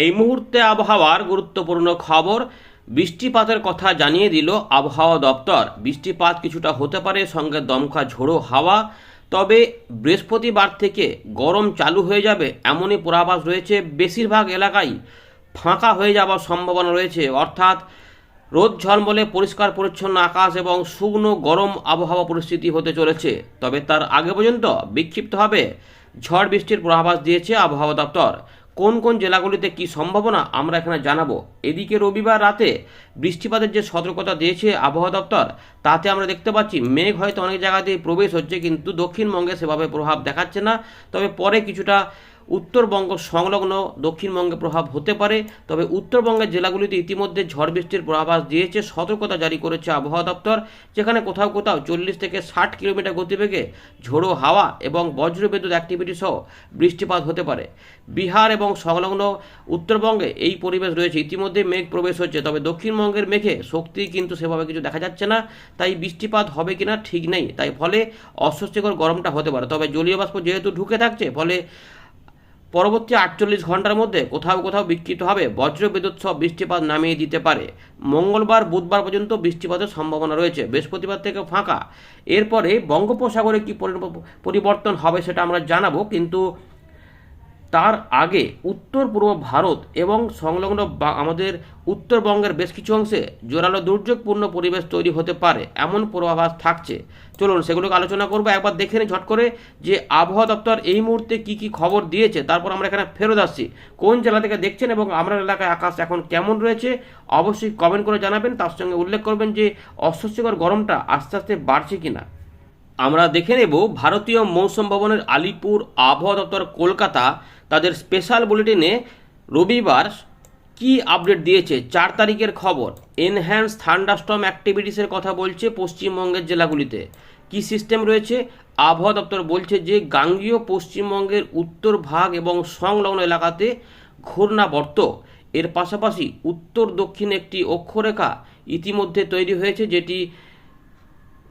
এই মুহূর্তে আবহাওয়ার গুরুত্বপূর্ণ খবর। বৃষ্টিপাতের কথা জানিয়ে দিল আবহাওয়া দপ্তর। বৃষ্টিপাত কিছুটা হতে পারে, সঙ্গে দমকা ঝোড়ো হাওয়া। তবে বৃহস্পতিবার থেকে গরম চালু হয়ে যাবে, এমনই পূর্বাভাস রয়েছে। বেশিরভাগ এলাকায় ফাঁকা হয়ে যাওয়ার সম্ভাবনা রয়েছে। অর্থাৎ রোদ ঝলমলে পরিষ্কার পরিচ্ছন্ন আকাশ এবং শুকনো গরম আবহাওয়া পরিস্থিতি হতে চলেছে। তবে তার আগে পর্যন্ত বিক্ষিপ্তভাবে ঝড় বৃষ্টির পূর্বাভাস দিয়েছে আবহাওয়া দপ্তর। কোন কোন জেলাগুলিতে কি সম্ভাবনা আমরা এখানে জানাব। এদিকে রবিবার রাতে বৃষ্টিপাতের যে সতর্কতা দিয়েছে আবহাওয়া দপ্তর, তাতে আমরা দেখতে পাচ্ছি মেঘ হয়তো অনেক জায়গাতেই প্রবেশ হচ্ছে, কিন্তু দক্ষিণবঙ্গে সেভাবে প্রভাব দেখাচ্ছে না। তবে পরে কিছুটা উত্তরবঙ্গ সংলগ্ন দক্ষিণবঙ্গে প্রভাব হতে পারে, তবে উত্তরবঙ্গের জেলাগুলিতে ইতিমধ্যে ঝড় বৃষ্টির পূর্বাভাস দিয়েছে, সতর্কতা জারি করেছে আবহাওয়া দপ্তর, যেখানে কোথাও কোথাও চল্লিশ থেকে ষাট কিলোমিটার গতিবেগে ঝোড়ো হাওয়া এবং বজ্রবিদ্যুৎ অ্যাক্টিভিটি সহ বৃষ্টিপাত হতে পারে। বিহার এবং সংলগ্ন উত্তরবঙ্গে এই পরিবেশ রয়েছে, ইতিমধ্যে মেঘ প্রবেশ হচ্ছে, তবে দক্ষিণবঙ্গের মেঘে শক্তি কিন্তু সেভাবে কিছু দেখা যাচ্ছে না, তাই বৃষ্টিপাত হবে কিনা ঠিক নেই, তাই ফলে অস্বস্তিকর গরমটা হতে পারে। তবে জলীয় বাষ্প যেহেতু ঢুকে থাকছে, ফলে পরবর্তী আটচল্লিশ ঘণ্টার মধ্যে কোথাও কোথাও বিক্ষিপ্তভাবে বজ্র বিদ্যুৎ সহ বৃষ্টিপাত নামিয়ে দিতে পারে। মঙ্গলবার, বুধবার পর্যন্ত বৃষ্টিপাতের সম্ভাবনা রয়েছে। বৃহস্পতিবার থেকে ফাঁকা। এরপরে বঙ্গোপসাগরে কি পরিবর্তন হবে সেটা আমরা জানাব, কিন্তু তার আগে উত্তর পূর্ব ভারত এবং সংলগ্ন আমাদের উত্তরবঙ্গের বেশ কিছু অংশে জোরালো দুর্যোগপূর্ণ পরিবেশ তৈরি হতে পারে, এমন পূর্বাভাস থাকছে। চলুন সেগুলোকে আলোচনা করব, একবার দেখে নিই ঝট করে যে আবহাওয়া দপ্তর এই মুহূর্তে কি কি খবর দিয়েছে। তারপর আমরা এখানে ফেরত আসছি। কোন জেলা থেকে দেখছেন এবং আপনার এলাকায় আকাশ এখন কেমন রয়েছে? অবশ্যই কমেন্ট করে জানাবেন। তার সঙ্গে উল্লেখ করবেন যে অস্বস্তিকর গরমটা আস্তে আস্তে বাড়ছে কিনা। আমরা দেখে নেব ভারতীয় মৌসুম ভবনের আলিপুর আবহাওয়া দপ্তর কলকাতা তাদের স্পেশাল বুলেটিনে রবিবার কি আপডেট দিয়েছে? চার তারিখের খবর। এনহ্যান্স থান্ডারস্টর্ম অ্যাক্টিভিটিসের কথা বলছে পশ্চিমবঙ্গের জেলাগুলিতে। কি সিস্টেম রয়েছে? আবহাওয়া দপ্তর বলছে যে, গাঙ্গীয় পশ্চিমবঙ্গের উত্তর ভাগ এবং সংলগ্ন এলাকাতে ঘূর্ণাবর্ত। এর পাশাপাশি উত্তর দক্ষিণ একটি অক্ষরেখা ইতিমধ্যে তৈরি হয়েছে, যেটি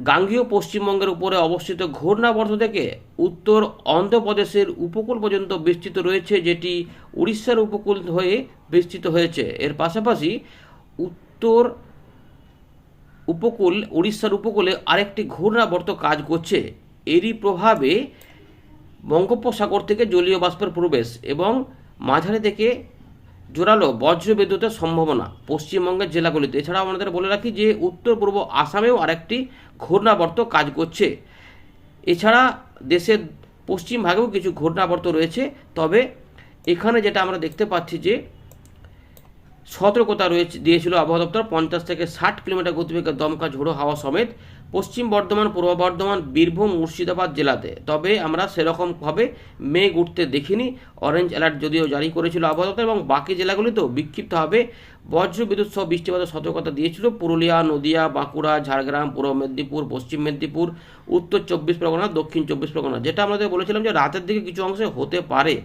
গাঙ্গীয় পশ্চিমবঙ্গের উপরে অবস্থিত ঘূর্ণাবর্ত থেকে উত্তর অন্ধ্রপ্রদেশের উপকূল পর্যন্ত বিস্তৃত রয়েছে, যেটি উড়িষ্যার উপকূল হয়ে বিস্তৃত হয়েছে। এর পাশাপাশি উত্তর উপকূল, উড়িষ্যার উপকূলে আরেকটি ঘূর্ণাবর্ত কাজ করছে। এরই প্রভাবে বঙ্গোপসাগর থেকে জলীয় বাষ্পের প্রবেশ এবং মাঝারি থেকে জোরালো বজ্র বিদ্যুতের সম্ভাবনা পশ্চিমবঙ্গের জেলাগুলিতে। এছাড়াও আমাদের বলে রাখি যে, উত্তর, পূর্ব আসামেও আরেকটি ঘূর্ণাবর্ত কাজ করছে। এছাড়া দেশের পশ্চিম ভাগেও কিছু ঘূর্ণাবর্ত রয়েছে। তবে এখানে যেটা আমরা দেখতে পাচ্ছি যে সতর্কতা রয়েছে, দিয়েছিল আবহাওয়া দপ্তর। পঞ্চাশ থেকে ষাট কিলোমিটার গতিবেগে দমকা ঝোড়ো হাওয়া সমেত পশ্চিম বর্ধমান, পূর্ব বর্ধমান, বীরভূম, মুর্শিদাবাদ জেলাতে। তবে আমরা সেরকমভাবে মেঘ উঠতে দেখিনি। অরেঞ্জ অ্যালার্ট যদিও জারি করেছিল আবহাওয়া দপ্তর এবং বাকি জেলাগুলিতেও বিক্ষিপ্তভাবে বজ্র বিদ্যুৎ সহ বৃষ্টিপাতের সতর্কতা দিয়েছিল। পুরুলিয়া, নদিয়া, বাঁকুড়া, ঝাড়গ্রাম, পূর্ব মেদিনীপুর, পশ্চিম মেদিনীপুর, উত্তর চব্বিশ পরগনা, দক্ষিণ চব্বিশ পরগনা। যেটা আমাদের বলেছিলাম যে রাতের দিকে কিছু অংশে হতে পারে।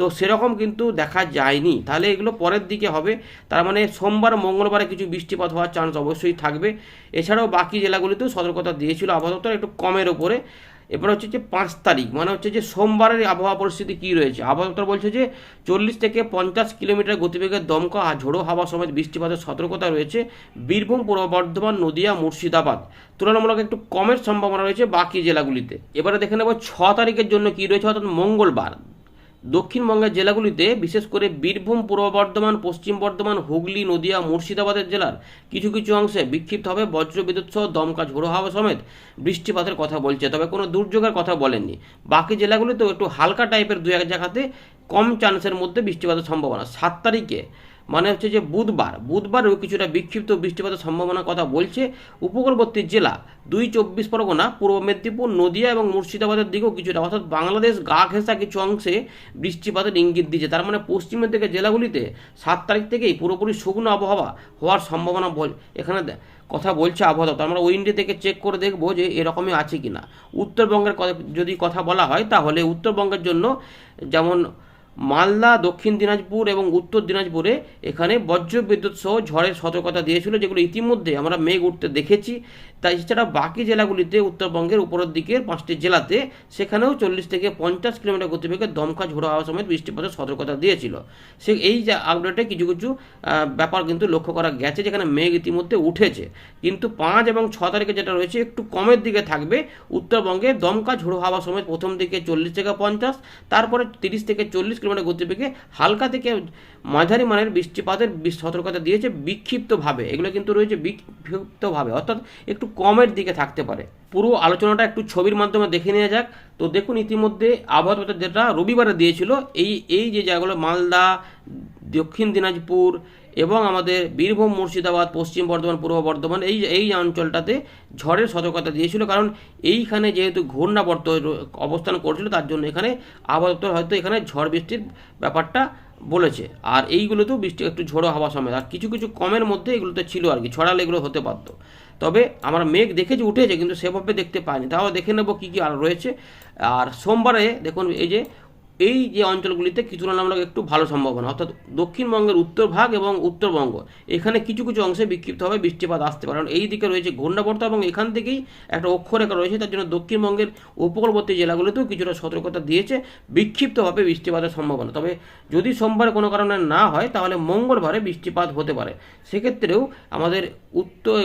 তো সেরকম কিন্তু দেখা যায়নি। তাহলে এগুলো পরের দিকে হবে। তার মানে সোমবার, মঙ্গলবারে কিছু বৃষ্টিপাত হওয়ার চান্স অবশ্যই থাকবে। এছাড়াও বাকি জেলাগুলিতেও সতর্কতা দিয়েছিল আবহাওয়া একটু কমের ওপরে এবার হচ্ছে যে পাঁচ তারিখ মানে হচ্ছে যে সোমবারের আবহাওয়া পরিস্থিতি কী রয়েছে? আবহাওয়া বলছে যে চল্লিশ থেকে পঞ্চাশ কিলোমিটার গতিবেগের দমকা আর ঝোড়ো হাওয়া সমেত বৃষ্টিপাতের সতর্কতা রয়েছে বীরভূম, পূর্ব বর্ধমান, নদিয়া, মুর্শিদাবাদ। তুলনামূলক একটু কমের সম্ভাবনা রয়েছে বাকি জেলাগুলিতে। এবারে দেখে নেব ছ তারিখের জন্য কী রয়েছে, অর্থাৎ মঙ্গলবার। দক্ষিণবঙ্গের জেলাগুলিতে, বিশেষ করে বীরভূম, পূর্ব বর্ধমান, পশ্চিম বর্ধমান, হুগলি, নদিয়া, মুর্শিদাবাদের জেলার কিছু কিছু অংশে বিক্ষিপ্ত হবে বজ্রবিদ্যুৎ সহ দমকা ঝোড়ো হাওয়া সমেত বৃষ্টিপাতের কথা বলছে। তবে কোনো দুর্যোগের কথা বলেননি। বাকি জেলাগুলিতেও একটু হালকা টাইপের দু এক জায়গাতে কম চান্সের মধ্যে বৃষ্টিপাতের সম্ভাবনা। সাত তারিখে মানে হচ্ছে যে বুধবার বুধবারও কিছুটা বিক্ষিপ্ত বৃষ্টিপাতের সম্ভাবনার কথা বলছে উপকূলবর্তী জেলা। দুই চব্বিশ পরগনা, পূর্ব মেদিনীপুর, নদিয়া এবং মুর্শিদাবাদের দিকেও কিছুটা, অর্থাৎ বাংলাদেশ গা ঘেঁষা কিছু অংশে বৃষ্টিপাতের ইঙ্গিত দিচ্ছে। তার মানে পশ্চিমের দিকে জেলাগুলিতে সাত তারিখ থেকেই পুরোপুরি শুকনো আবহাওয়া হওয়ার সম্ভাবনা বল এখানে কথা বলছে আবহাওয়া দপ্তর আমরা উইন্ডি থেকে চেক করে দেখব যে এরকমই আছে কি না উত্তরবঙ্গের যদি কথা বলা হয়, তাহলে উত্তরবঙ্গের জন্য যেমন মালদা, দক্ষিণ দিনাজপুর এবং উত্তর দিনাজপুরে এখানে বজ্র বিদ্যুৎ সহ ঝড়ের সতর্কতা দিয়েছিল, যেগুলো ইতিমধ্যে আমরা মেঘ উঠতে দেখেছি। তাই এছাড়া বাকি জেলাগুলিতে উত্তরবঙ্গের উপরের দিকের পাঁচটি জেলাতে সেখানেও চল্লিশ থেকে পঞ্চাশ কিলোমিটার গতিবেগে দমকা ঝোড়ো হাওয়া সমেত বৃষ্টিপাতের সতর্কতা দিয়েছিল। সে এই যে আপডেটে কিছু কিছু ব্যাপার কিন্তু লক্ষ্য করা গেছে, যেখানে মেঘ ইতিমধ্যে উঠেছে। কিন্তু পাঁচ এবং ছ তারিখে যেটা রয়েছে, একটু কমের দিকে থাকবে। উত্তরবঙ্গে দমকা ঝোড়ো হাওয়া সমেত প্রথম দিকে চল্লিশ থেকে পঞ্চাশ, তারপরে তিরিশ থেকে চল্লিশ কিলোমিটার গতিবেগে হালকা থেকে মাঝারি মানের বৃষ্টিপাতের সতর্কতা দিয়েছে বিক্ষিপ্তভাবে। এগুলো কিন্তু রয়েছে বিক্ষিপ্তভাবে। অর্থাৎ একটু কমের দিকে থাকতে পারে। পুরো আলোচনাটা একটু ছবির মাধ্যমে দেখে নেওয়া যাক। তো দেখুন, ইতিমধ্যে আবহাওয়া যেটা রবিবারে দিয়েছিল, এই এই যে জায়গাগুলো, মালদা দক্ষিণ দিনাজপুর এবং আমাদের বীরভূম মুর্শিদাবাদ, পশ্চিম বর্ধমান, পূর্ব বর্ধমান, এই এই অঞ্চলটাতে ঝড়ের সতর্কতা দিয়েছিল। কারণ এইখানে যেহেতু ঘূর্ণাবর্ত অবস্থান করছিল, তার জন্য এখানে আবহাওয়া হয়তো এখানে ঝড় বৃষ্টির ব্যাপারটা বলেছে। আর এইগুলোতেও বৃষ্টি, একটু ঝোড়ো হাওয়া সমেত আর কিছু কিছু কমের মধ্যে এগুলোতে ছিল আর কি। ছড়ালে এগুলো হতে পারতো তবে আমরা মেঘ দেখেছি উঠেছে, কিন্তু সেভাবে দেখতে পাইনি। তাও দেখে নেব কী কী আর রয়েছে। আর সোমবারে দেখুন, এই যে এই যে অঞ্চলগুলিতে কিছু তুলনামূলক একটু ভালো সম্ভাবনা, অর্থাৎ দক্ষিণবঙ্গের উত্তর ভাগ এবং উত্তরবঙ্গ। এখানে কিছু কিছু অংশে বিক্ষিপ্তভাবে বৃষ্টিপাত আসতে পারে। কারণ এই দিকে রয়েছে ঘূর্ণাবর্ত এবং এখান থেকেই একটা অক্ষরেখা রয়েছে, তার জন্য দক্ষিণবঙ্গের উপকূলবর্তী জেলাগুলিতেও কিছুটা সতর্কতা দিয়েছে বিক্ষিপ্তভাবে বৃষ্টিপাতের সম্ভাবনা। তবে যদি সোমবার কোনো কারণে না হয়, তাহলে মঙ্গলবারে বৃষ্টিপাত হতে পারে। সেক্ষেত্রেও আমাদের উত্তর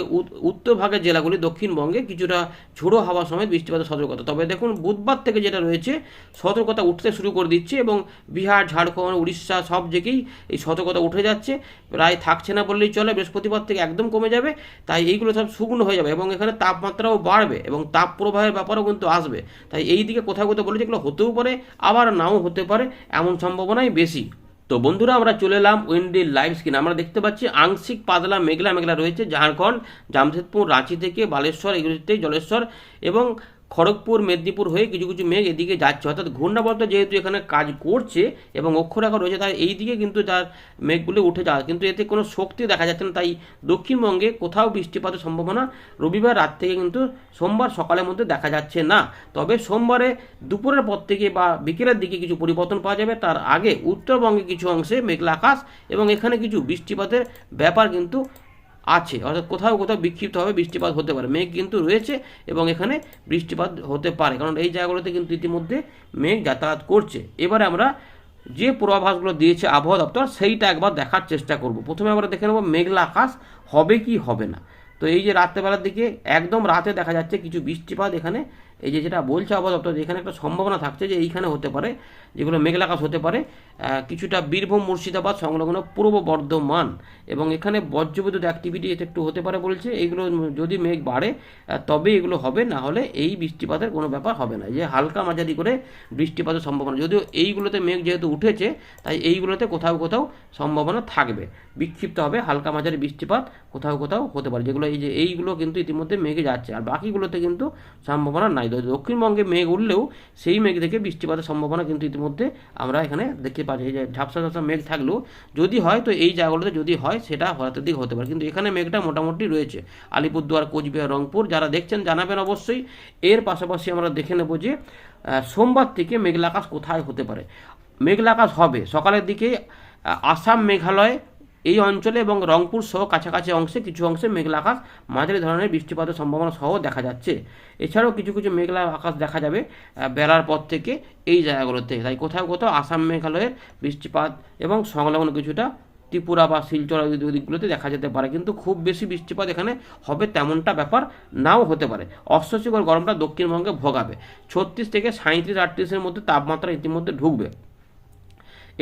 উত্তর ভাগের জেলাগুলি দক্ষিণবঙ্গে কিছুটা ঝোড়ো হাওয়া সমেত বৃষ্টিপাতের সতর্কতা। তবে দেখুন, বুধবার থেকে যেটা রয়েছে, সতর্কতা উঠতে শুরু করে দিচ্ছে এবং বিহার, ঝাড়খণ্ড, উড়িষ্যা সব দিকেই এই সতর্কতা উঠে যাচ্ছে। প্রায় থাকছে না বললেই চলে, বৃহস্পতিবার থেকে একদম কমে যাবে। তাই এইগুলো সব শুকনো হয়ে যাবে এবং এখানে তাপমাত্রাও বাড়বে এবং তাপ প্রবাহের ব্যাপারও কিন্তু আসবে। তাই এই দিকে কোথাও কোথাও বলেছে এগুলো হতেও পারে, আবার নাও হতে পারে, এমন সম্ভাবনাই বেশি। তো বন্ধুরা, আমরা চলে এলাম উইন্ডি লাইভ স্ক্রিন। আমরা দেখতে পাচ্ছি আংশিক পাতলা মেঘলা মেঘলা রয়েছে ঝাড়খণ্ড, জামশেদপুর, রাঁচি থেকে বালেশ্বর এগুলিতে জলেশ্বর এবং খড়গপুর, মেদিনীপুর হয়ে কিছু কিছু মেঘ এদিকে যাচ্ছে। অর্থাৎ ঘূর্ণাবর্ত যেহেতু এখানে কাজ করছে এবং অক্ষরেখা রয়েছে, তাই এই দিকে কিন্তু তার মেঘগুলো উঠে যাওয়া। কিন্তু এতে কোনো শক্তি দেখা যাচ্ছে না, তাই দক্ষিণবঙ্গে কোথাও বৃষ্টিপাতের সম্ভাবনা রবিবার রাত থেকে কিন্তু সোমবার সকালের মধ্যে দেখা যাচ্ছে না। তবে সোমবারে দুপুরের পর থেকে বা বিকেলের দিকে কিছু পরিবর্তন পাওয়া যাবে। তার আগে উত্তরবঙ্গে কিছু অংশে মেঘলা আকাশ এবং এখানে কিছু বৃষ্টিপাতের ব্যাপার কিন্তু আছে, অর্থাৎ কোথাও কোথাও বিক্ষিপ্তভাবে বৃষ্টিপাত হতে পারে। মেঘ কিন্তু রয়েছে এবং এখানে বৃষ্টিপাত হতে পারে, কারণ এই জায়গাগুলোতে কিন্তু ইতিমধ্যে মেঘ যাতায়াত করছে। এবারে আমরা যে পূর্বাভাসগুলো দিয়েছে আবহাওয়া দপ্তর, সেইটা একবার দেখার চেষ্টা করব। প্রথমে আমরা দেখে নেব মেঘলা আকাশ হবে কি হবে না। তো এই যে রাত্রেবেলার দিকে একদম রাতে দেখা যাচ্ছে কিছু বৃষ্টিপাত এখানে এই যে যেটা বলছে দপ্তর এখানে একটা সম্ভাবনা থাকছে যে এইখানে হতে পারে, যেগুলো মেঘলা আকাশ হতে পারে কিছুটা বীরভূম, মুর্শিদাবাদ সংলগ্ন পূর্ব বর্ধমান এবং এখানে বজ্রবিদ্যুৎ অ্যাক্টিভিটি এতে একটু হতে পারে বলছে। এইগুলো যদি মেঘ বাড়ে তবে এগুলো হবে, না হলে এই বৃষ্টিপাতের কোনো ব্যাপার হবে না। যে হালকা মাঝারি করে বৃষ্টিপাতের সম্ভাবনা, যদিও এইগুলোতে মেঘ যেহেতু উঠেছে, তাই এইগুলোতে কোথাও কোথাও সম্ভাবনা থাকবে। বিক্ষিপ্ত হবে হালকা মাঝারি বৃষ্টিপাত, কোথাও কোথাও হতে পারে, যেগুলো এই যে এইগুলো কিন্তু ইতিমধ্যে মেঘে যাচ্ছে, আর বাকিগুলোতে কিন্তু সম্ভাবনা নাই। দক্ষিণবঙ্গে মেঘ উঠলেও সেই মেঘ থেকে বৃষ্টিপাতের সম্ভাবনা কিন্তু ইতিমধ্যে আমরা এখানে দেখতে পাচ্ছি। যে ঝাপসা ঝাপসা মেঘ থাকলেও যদি হয় তো এই জায়গাগুলোতে যদি হয় সেটা হয়তো দিক হতে পারে। কিন্তু এখানে মেঘটা মোটামুটি রয়েছে। আলিপুরদুয়ার, কোচবিহার, রংপুর যারা দেখছেন জানাবেন অবশ্যই। এর পাশাপাশি আমরা দেখে নেব যে সোমবার থেকে মেঘলা আকাশ কোথায় হতে পারে? মেঘলা আকাশ হবে। সকালের দিকে আসাম মেঘালয় এই অঞ্চলে এবং রংপুর সহ কাছাকাছি অংশে কিছু অংশে মেঘলা আকাশ, মাঝারি ধরনের বৃষ্টিপাতের সম্ভাবনা সহ দেখা যাচ্ছে। এছাড়াও কিছু কিছু মেঘলা আকাশ দেখা যাবে বেলার পর থেকে এই জায়গাগুলোতে। তাই কোথাও কোথাও আসাম মেঘালয়ের বৃষ্টিপাত এবং সংলগ্ন কিছুটা ত্রিপুরা বা শিলচর দিকগুলোতে দেখা যেতে পারে। কিন্তু খুব বেশি বৃষ্টিপাত এখানে হবে তেমনটা ব্যাপার নাও হতে পারে। অস্বস্তিকর গরমটা দক্ষিণবঙ্গে ভোগাবে। ছত্রিশ থেকে সাঁত্রিশ আটত্রিশের মধ্যে তাপমাত্রা ইতিমধ্যে ঢুকবে।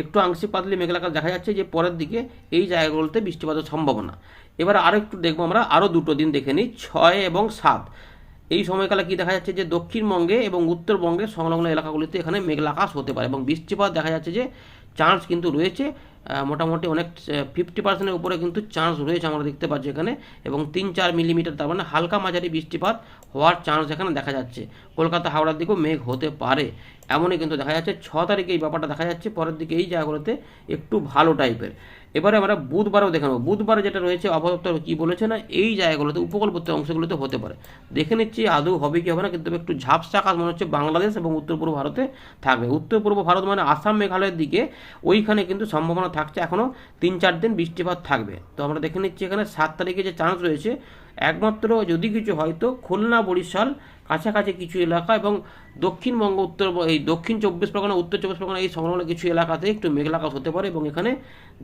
একটু আংশিক পাতলি মেঘলা আকাশ দেখা যাচ্ছে যে পরের দিকে এই জায়গাগুলোতে বৃষ্টিপাতের সম্ভাবনা। এবার আরও একটু দেখব আমরা আরও দুটো দিন দেখে নিই, ছয় এবং সাত। এই সময়কালে কি দেখা যাচ্ছে যে দক্ষিণবঙ্গে এবং উত্তরবঙ্গের সংলগ্ন এলাকাগুলিতে এখানে মেঘলা আকাশ হতে পারে এবং বৃষ্টিপাত দেখা যাচ্ছে যে চান্স কিন্তু রয়েছে মোটামুটি অনেক ফিফটি পার্সেন্টের উপরে কিন্তু চান্স রয়েছে আমরা দেখতে পাচ্ছি এখানে এবং তিন চার মিলিমিটার তার মানে হালকা মাঝারি বৃষ্টিপাত হওয়ার চান্স এখানে দেখা যাচ্ছে। কলকাতা হাওড়ার দিকেও মেঘ হতে পারে। এমনই কিন্তু দেখা যাচ্ছে, ছ তারিখে এই ব্যাপারটা দেখা যাচ্ছে, পরের দিকে এই জায়গাগুলোতে একটু ভালো টাইপের। এবারে আমরা বুধবারও দেখে নেব। বুধবারে যেটা রয়েছে, আবহাওয়া দপ্তর কী বলেছে না, এই জায়গাগুলোতে, উপকূলবর্তী অংশগুলোতে হতে পারে। দেখে নিচ্ছি, আদৌ হবে কি হবে না, কিন্তু একটু ঝাপসা আকাশ মনে হচ্ছে বাংলাদেশ এবং উত্তর পূর্ব ভারতে থাকবে। উত্তর পূর্ব ভারত মানে আসাম, মেঘালয়ের দিকে, ওইখানে কিন্তু সম্ভাবনা থাকছে এখনও তিন চার দিন বৃষ্টিপাত থাকবে। তো আমরা দেখে নিচ্ছি এখানে সাত তারিখে যে চান্স রয়েছে, একমাত্র যদি কিছু হয়তো খুলনা, বরিশাল, কাছাকাছি কিছু এলাকা এবং দক্ষিণবঙ্গ, উত্তর এই দক্ষিণ চব্বিশ পরগনা, উত্তর চব্বিশ পরগনা, এই সংলগ্ন কিছু এলাকাতে একটু মেঘলা আকাশ হতে পারে এবং এখানে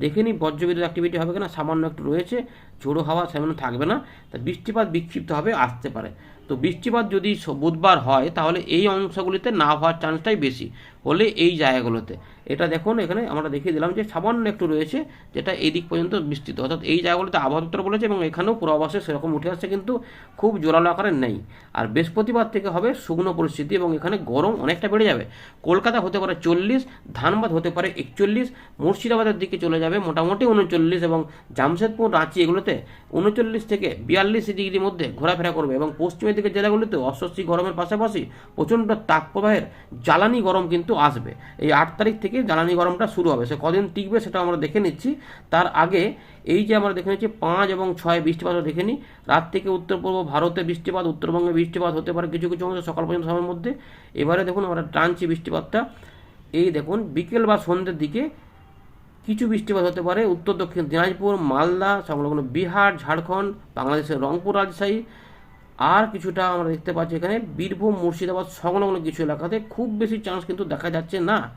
দেখে নিই বজ্রবিদ্যুৎ অ্যাক্টিভিটি হবে কিনা, সামান্য একটু রয়েছে, ঝোড়ো হাওয়া সেমন থাকবে না, তা বৃষ্টিপাত বিক্ষিপ্ত হবে, আসতে পারে। তো বৃষ্টিপাত যদি বুধবার হয়, তাহলে এই অংশগুলিতে না হওয়ার চান্সটাই বেশি হলে এই জায়গাগুলোতে। এটা দেখুন, এখানে আমরা দেখিয়ে দিলাম যে সামান্য একটু রয়েছে, যেটা এই দিক পর্যন্ত বিস্তৃত। অর্থাৎ এই জায়গাগুলোতে আবহাওয়া বলেছে এবং এখানেও পূর্বাভাসে সেরকম উঠে আসছে, কিন্তু খুব জোরালো আকারে নেই। আর বৃহস্পতিবার থেকে হবে শুকনো পরিস্থিতি এবং এখানে গরম অনেকটা বেড়ে যাবে। কলকাতা হতে পারে চল্লিশ, ধানবাদ হতে পারে একচল্লিশ, মুর্শিদাবাদের দিকে চলে যাবে মোটামুটি উনচল্লিশ এবং জামশেদপুর, রাঁচি এগুলোতে উনচল্লিশ থেকে বিয়াল্লিশ ডিগ্রির মধ্যে ঘোরাফেরা করবে এবং পশ্চিমের দিকের জেলাগুলিতে অস্বস্তি গরমের পাশাপাশি প্রচণ্ড তাপপ্রবাহের জ্বালানি গরম কিন্তু আসবে। এই আট তারিখ থেকে জ্বালানি গরমটা শুরু হবে। সে কদিন টিকবে সেটা আমরা দেখে নিচ্ছি। তার আগে এই যে আমরা দেখে নিচ্ছি পাঁচ এবং ছয় বৃষ্টিপাতও দেখে নিই। রাত থেকে উত্তর পূর্ব ভারতে বৃষ্টিপাত, উত্তরবঙ্গে বৃষ্টিপাত হতে পারে কিছু কিছু অংশ সকাল পর্যন্ত সময়ের মধ্যে। এবারে দেখুন আমরা টানছি বৃষ্টিপাতটা। এই দেখুন, বিকেল বা সন্ধ্যের দিকে কিছু বৃষ্টিপাত হতে পারে। উত্তর, দক্ষিণ দিনাজপুর, মালদা, সংলগ্ন বিহার, ঝাড়খণ্ড, বাংলাদেশের রংপুর রাজশাহী আর কিছুটা আমরা দেখতে পাচ্ছি এখানে। বীরভূম, মুর্শিদাবাদ সংলগ্ন কিছু এলাকাতে খুব বেশি চান্স কিন্তু দেখা যাচ্ছে না।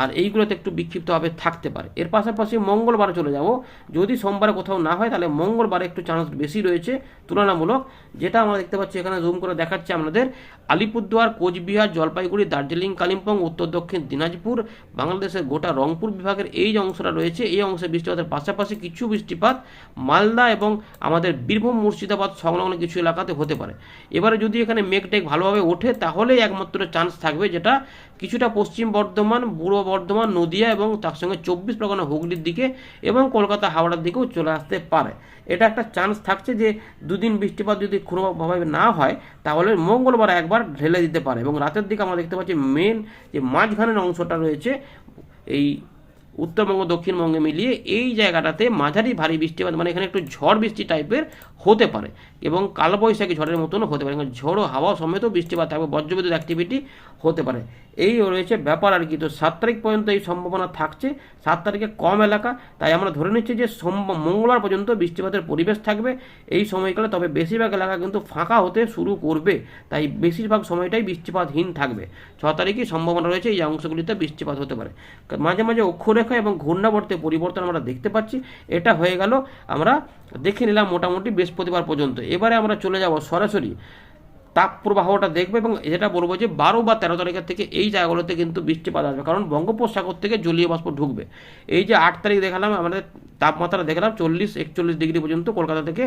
আর এইগুলোতে একটু বিক্ষিপ্তভাবে থাকতে পারে। এর পাশাপাশি মঙ্গলবার চলে যাব। যদি সোমবারে কোথাও না হয়, তাহলে মঙ্গলবারে একটু চান্স বেশি রয়েছে তুলনামূলক, যেটা আমরা দেখতে পাচ্ছি এখানে জুম করে দেখাচ্ছে আমাদের আলিপুরদুয়ার, কোচবিহার, জলপাইগুড়ি, দার্জিলিং, কালিম্পং, উত্তর দক্ষিণ, দিনাজপুর, বাংলাদেশের গোটা রংপুর বিভাগের এই যে অংশটা রয়েছে, এই অংশে বৃষ্টিপাতের পাশাপাশি কিছু বৃষ্টিপাত মালদা এবং আমাদের বীরভূম, মুর্শিদাবাদ সংলগ্ন কিছু এলাকাতে হতে পারে। এবারে যদি এখানে মেঘটেক ভালোভাবে ওঠে, তাহলেই একমাত্র চান্স থাকবে যেটা কিছুটা পশ্চিম বর্ধমান, পূর্ব বর্ধমান, নদিয়া এবং তার সঙ্গে চব্বিশ পরগনা হুগলির দিকে এবং কলকাতা, হাওড়ার দিকেও চলে আসতে পারে। এটা একটা চান্স থাকছে যে দুদিন বৃষ্টিপাত যদি কোনোভাবে না হয়, তাহলে মঙ্গলবার একবার ঢেলে দিতে পারে। এবং রাতের দিকে আমরা দেখতে পাচ্ছি মেন যে মাঝখানের অংশটা রয়েছে, এই উত্তরবঙ্গ, দক্ষিণবঙ্গে মিলিয়ে এই জায়গাটাতে মাঝারি ভারী বৃষ্টিপাত মানে এখানে একটু ঝড় বৃষ্টি টাইপের হতে পারে এবং কালবৈশাখী ঝড়ের মতনও হতে পারে। ঝড়ো হাওয়া সমেত বৃষ্টিপাত থাকবে, বজ্রবিদ্যুৎ অ্যাক্টিভিটি হতে পারে। এই রয়েছে ব্যাপার আর কি। তো সাত তারিখ পর্যন্ত এই সম্ভাবনা থাকছে। সাত তারিখে কম এলাকা। তাই আমরা ধরে নিচ্ছি যে মঙ্গলবার পর্যন্ত বৃষ্টিপাতের পরিবেশ থাকবে এই সময়কালে। তবে বেশিরভাগ এলাকা কিন্তু ফাঁকা হতে শুরু করবে। তাই বেশিরভাগ সময়টাই বৃষ্টিপাতহীন থাকবে। ছ তারিখে সম্ভাবনা রয়েছে। এই অংশগুলিতে বৃষ্টিপাত হতে পারে। মাঝে মাঝে অক্ষরেখা এবং ঘূর্ণাবর্তে পরিবর্তন আমরা দেখতে পাচ্ছি। এটা হয়ে গেল, আমরা দেখে নিলাম মোটামুটি বৃহস্পতিবার পর্যন্ত। এবারে আমরা চলে যাব সরাসরি তাপ প্রবাহটা দেখবে এবং যেটা বলব যে বারো বা তেরো তারিখের থেকে এই জায়গাগুলোতে কিন্তু বৃষ্টিপাত আসবে। কারণ বঙ্গোপসাগর থেকে জলীয় বাষ্প ঢুকবে। এই যে আট তারিখ দেখালাম, আমাদের তাপমাত্রা দেখলাম চল্লিশ, একচল্লিশ ডিগ্রি পর্যন্ত কলকাতা থেকে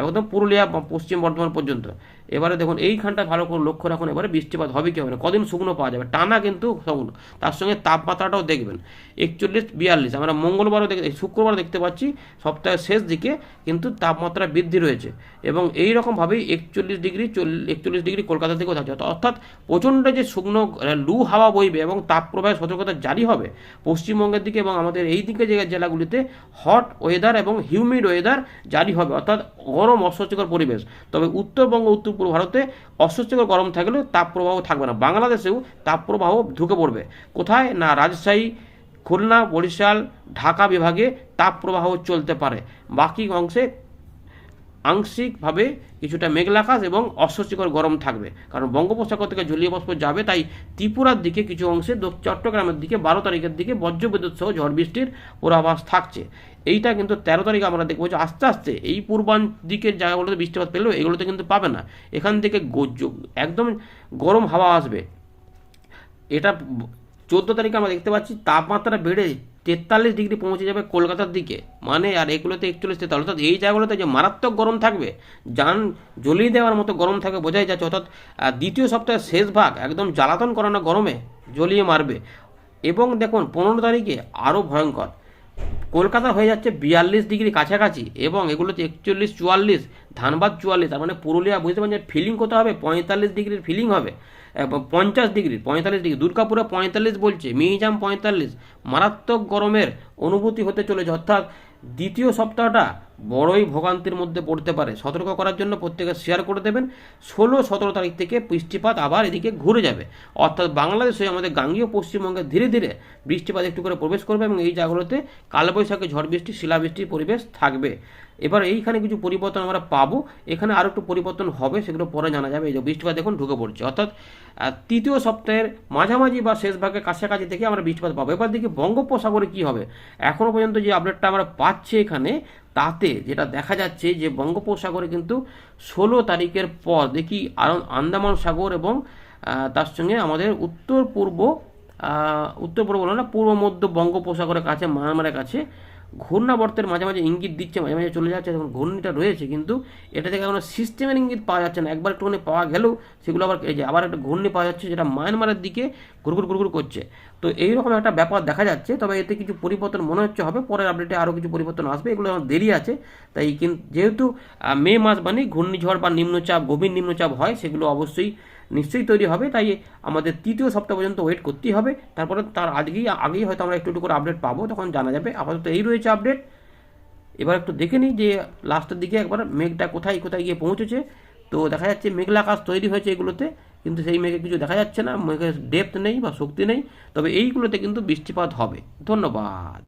একদম পুরুলিয়া পশ্চিম বর্ধমান পর্যন্ত। এবারে দেখুন, এইখানটা ভালো করে লক্ষ্য রাখুন, এবারে বৃষ্টিপাত হবে কি হবে না, কদিন শুকনো পাওয়া যাবে, টানা কিন্তু শুকনো তার সঙ্গে তাপমাত্রাটাও দেখবেন, একচল্লিশ, বিয়াল্লিশ, আমরা মঙ্গলবারও দেখ শুক্রবার দেখতে পাচ্ছি, সপ্তাহের শেষ দিকে কিন্তু তাপমাত্রা বৃদ্ধি রয়েছে, এবং এই রকমভাবেই একচল্লিশ ডিগ্রি একচল্লিশ ডিগ্রি কলকাতা থেকেও থাকছে, অর্থাৎ প্রচণ্ড যে শুকনো লু হাওয়া বইবে এবং তাপপ্রবাহের সতর্কতা জারি হবে, পশ্চিমবঙ্গের দিকে এবং আমাদের এই দিকে যে জেলাগুলিতে হট ওয়েদার এবং হিউমিড ওয়েদার জারি হবে, অর্থাৎ গরম অস্বস্তিকর পরিবেশ, তবে উত্তরবঙ্গ, উত্তর পূর্ব ভারতে অস্বস্তিকর গরম থাকলেও তাপপ্রবাহ থাকবে না। বাংলাদেশেও তাপপ্রবাহ ঢুকে পড়বে। কোথায়? না, রাজশাহী, খুলনা, বরিশাল, ঢাকা বিভাগে তাপপ্রবাহ চলতে পারে। বাকি অংশে আংশিকভাবে কিছুটা মেঘলাকাশ এবং অস্বস্তিকর গরম থাকবে। কারণ বঙ্গোপসাগর থেকে জলীয় বাষ্প যাবে, তাই ত্রিপুরার দিকে কিছু অংশে চট্টগ্রামের দিকে বারো তারিখের দিকে বজ্রবিদ্যুৎ সহ ঝড় বৃষ্টির পূর্বাভাস থাকছে। এইটা কিন্তু তেরো তারিখ আমরা দেখব যে আস্তে আস্তে এই পূর্বান দিকের জায়গাগুলোতে বৃষ্টিপাত পেলেও এগুলোতে কিন্তু পাবে না। এখান থেকে একদম গরম হাওয়া আসবে। এটা চোদ্দ তারিখে আমরা দেখতে পাচ্ছি, তাপমাত্রা বেড়ে তেতাল্লিশ ডিগ্রি পৌঁছে যাবে কলকাতার দিকে। মানে আর এগুলোতে একচল্লিশ তেতাল্লিশ, অর্থাৎ এই জায়গাগুলোতে যে মারাত্মক গরম থাকবে, যান জ্বলিয়ে দেওয়ার মতো গরম থাকবে বোঝাই যাচ্ছে। অর্থাৎ দ্বিতীয় সপ্তাহের শেষ ভাগ একদম জ্বালাতন করানো গরমে জ্বলিয়ে মারবে। এবং দেখুন, পনেরো তারিখে আরও ভয়ঙ্কর। কলকাতা হয়ে যাচ্ছে বিয়াল্লিশ ডিগ্রি কাছাকাছি এবং এগুলো হচ্ছে একচল্লিশ, চুয়াল্লিশ, ধানবাদ চুয়াল্লিশ, তার মানে পুরুলিয়া বুঝতে পারছেন ফিলিং কত হবে? পঁয়তাল্লিশ ডিগ্রির ফিলিং হবে। পঞ্চাশ ডিগ্রি, পঁয়তাল্লিশ ডিগ্রি, দুর্গাপুরে পঁয়তাল্লিশ বলছে, মিহিজাম পঁয়তাল্লিশ। মারাত্মক গরমের অনুভূতি হতে চলেছে। অর্থাৎ দ্বিতীয় সপ্তাহটা বড়ই ভোগান্তির মধ্যে পড়তে পারে। সতর্ক করার জন্য প্রত্যেকে শেয়ার করে দেবেন। ষোলো সতেরো তারিখ থেকে বৃষ্টিপাত আবার এদিকে ঘুরে যাবে। অর্থাৎ বাংলাদেশে আমাদের গাঙ্গীয় পশ্চিমবঙ্গে ধীরে ধীরে বৃষ্টিপাত একটু করে প্রবেশ করবে এবং এই জায়গাগুলোতে কালবৈশাখী ঝড় বৃষ্টি, শিলাবৃষ্টির পরিবেশ থাকবে। এবার এইখানে কিছু পরিবর্তন আমরা পাবো। এখানে আরও একটু পরিবর্তন হবে, সেগুলো পরে জানা যাবে। এই যে বৃষ্টিপাত এখন ঢুকে পড়ছে। অর্থাৎ তৃতীয় সপ্তাহের মাঝামাঝি বা শেষ ভাগের কাছাকাছি থেকে আমরা বৃষ্টিপাত পাবো। এবার দেখি বঙ্গোপসাগরে কী হবে। এখনও পর্যন্ত যে আপডেটটা আমরা পাচ্ছি এখানে, তাতে যেটা দেখা যাচ্ছে যে বঙ্গোপসাগরে কিন্তু ষোলো তারিখের পর দেখি আন্দামান সাগর এবং তার সঙ্গে আমাদের উত্তর পূর্ব উত্তর পূর্ব না পূর্ব মধ্য বঙ্গোপসাগরের কাছে, মায়ানমারের কাছে ঘূর্ণাবর্তের মাঝে মাঝে ইঙ্গিত দিচ্ছে, মাঝে মাঝে চলে যাচ্ছে এখন ঘূর্ণিটা রয়েছে, কিন্তু এটা থেকে এখনও সিস্টেমের ইঙ্গিত পাওয়া যাচ্ছে না। একবার একটুখানি পাওয়া গেলেও সেগুলো আবার এই যে আবার একটা ঘূর্ণি পাওয়া যাচ্ছে, যেটা মায়ানমারের দিকে ঘুরঘুর ঘুরঘুর করছে। তো এইরকম একটা ব্যাপার দেখা যাচ্ছে, তবে এতে কিছু পরিবর্তন মনে হচ্ছে হবে, পরের আপডেটে আরও কিছু পরিবর্তন আসবে, এগুলো আমার দেরি আছে। তাই কিন্তু যেহেতু মে মাস মানে ঘূর্ণিঝড় বা নিম্নচাপ, গভীর নিম্নচাপ হয়, সেগুলো অবশ্যই নিশ্চয়ই তৈরি হবে, তাই আমাদের তৃতীয় সপ্তাহ পর্যন্ত ওয়েট করতেই হবে। তারপরে তার আজকেই আগেই হয়তো আমরা একটু একটু করে আপডেট পাবো, তখন জানা যাবে। আপাতত এই রয়েছে আপডেট এবার একটু দেখে নিই যে লাস্টের দিকে একবার মেঘটা কোথায় কোথায় গিয়ে পৌঁছেছে। তো দেখা যাচ্ছে মেঘলা আকাশ তৈরি হয়েছে এগুলোতে, কিন্তু সেই মেঘে কিছু দেখা যাচ্ছে না। মেঘের ডেপথ নেই বা শক্তি নেই। তবে এইগুলোতে কিন্তু বৃষ্টিপাত হবে। ধন্যবাদ।